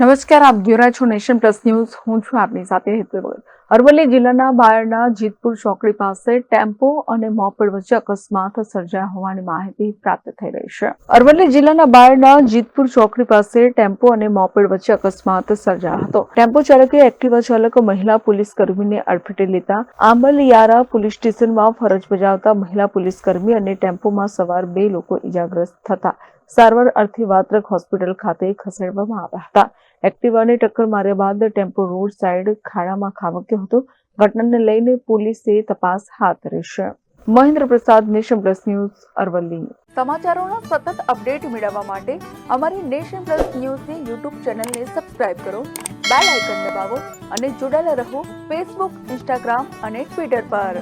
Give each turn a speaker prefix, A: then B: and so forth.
A: નમસ્કાર આપ જોઈ છો નેશન પ્લસ ન્યૂઝ. હું છું આપની સાથે હેતુ અરવલ્લી જિલ્લાના બાયડના જીતપુર ચોકડી પાસે ટેમ્પો અને મોપેડ વચ્ચે અકસ્માત સર્જાયા હોવાની માહિતી પ્રાપ્ત થઈ રહી છે. અરવલ્લી જિલ્લાના બાયડના જીતપુર ચોકડી પાસે ટેમ્પો અને મોપેડ વચ્ચે અકસ્માત સર્જાયો હતો. ટેમ્પો ચાલકે એક્ટિવા ચાલક મહિલા પોલીસ કર્મીને અડફેટે લેતા આંબલિયારા પોલીસ સ્ટેશનમાં ફરજ બજાવતા મહિલા પોલીસ કર્મી અને ટેમ્પોમાં સવાર બે લોકો ઇજાગ્રસ્ત થતા. સારવાર અર્થે વાત્રક હોસ્પિટલ ખાતે ખસેડવામાં આવ્યા હતા. એક્ટિવાને ટક્કર માર્યા બાદ ટેમ્પો રોડ સાઈડ ખાડામાં ખાબક્યો હતો. ઘટનાને લઈને પોલીસે તપાસ હાથ ધરી છે. મહેન્દ્ર પ્રસાદ નેશન પ્લસ ન્યૂઝ, અરવલ્લી. સમાચારોના સતત અપડેટ મેળવવા માટે અમારી નેશન પ્લસ ન્યૂઝની યુટ્યુબ ચેનલને સબસ્ક્રાઇબ કરો, બેલ આઇકન દબાવો અને જોડાયેલા રહો ફેસબુક, ઇન્સ્ટાગ્રામ અને ટ્વિટર પર.